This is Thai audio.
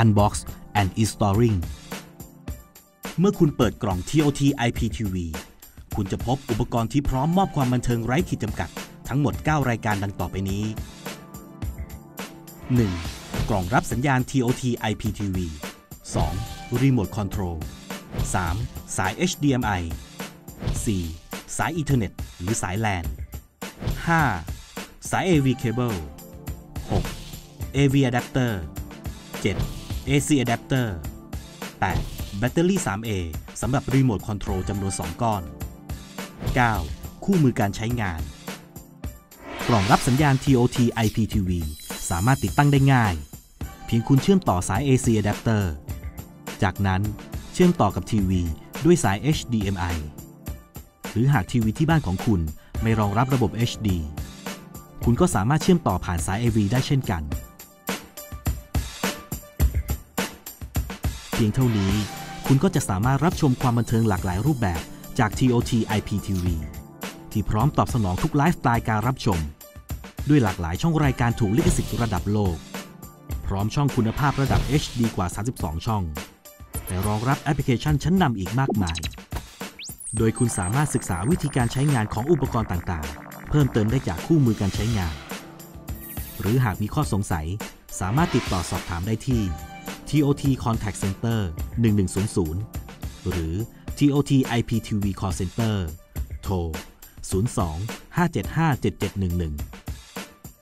Unbox and Installing เมื่อคุณเปิดกล่อง TOT IPTV คุณจะพบอุปกรณ์ที่พร้อมมอบความบันเทิงไร้ขีดจำกัด ทั้งหมด 9 รายการดังต่อไปนี้ 1. กล่องรับสัญญาณ TOT IPTV 2. Remote Control 3. สาย HDMI 4. สายอีเทอร์เน็ต หรือสาย LAN 5. สาย AV Cable 6. AV Adapter 7. AC Adapter 8. แบตเตอรี่ 3A สำหรับ Remote Control จำนวน 2 ก้อน 9. คู่มือการใช้งาน กล่องรับสัญญาณ TOT IPTV สามารถติดตั้งได้ง่าย เพียงคุณเชื่อมต่อสาย AC Adapter จากนั้นเชื่อมต่อกับทีวีด้วยสาย HDMI หรือหากทีวีที่บ้านของคุณไม่รองรับระบบ HD คุณก็สามารถเชื่อมต่อผ่านสาย AV ได้เช่นกัน พียงเท่านี้ คุณก็จะสามารถรับชมความบันเทิงหลากหลายรูปแบบจาก TOT IPTV ที่พร้อมตอบสนองทุกไลฟ์สไตล์การรับชม ด้วยหลากหลายช่องรายการถูกลิขสิทธิ์ระดับโลก พร้อมช่องคุณภาพระดับ HD กว่า 32 ช่องแต่รองรับแอปพลิเคชันชั้นนำอีกมากมาย โดยคุณสามารถศึกษาวิธีการใช้งานของอุปกรณ์ต่างๆ เพิ่มเติมได้จากคู่มือการใช้งาน หรือหากมีข้อสงสัยสามารถติดต่อสอบถามได้ที่ TOT Contact Center 1100 หรือ TOT IPTV Call Center โทร 02 575 7711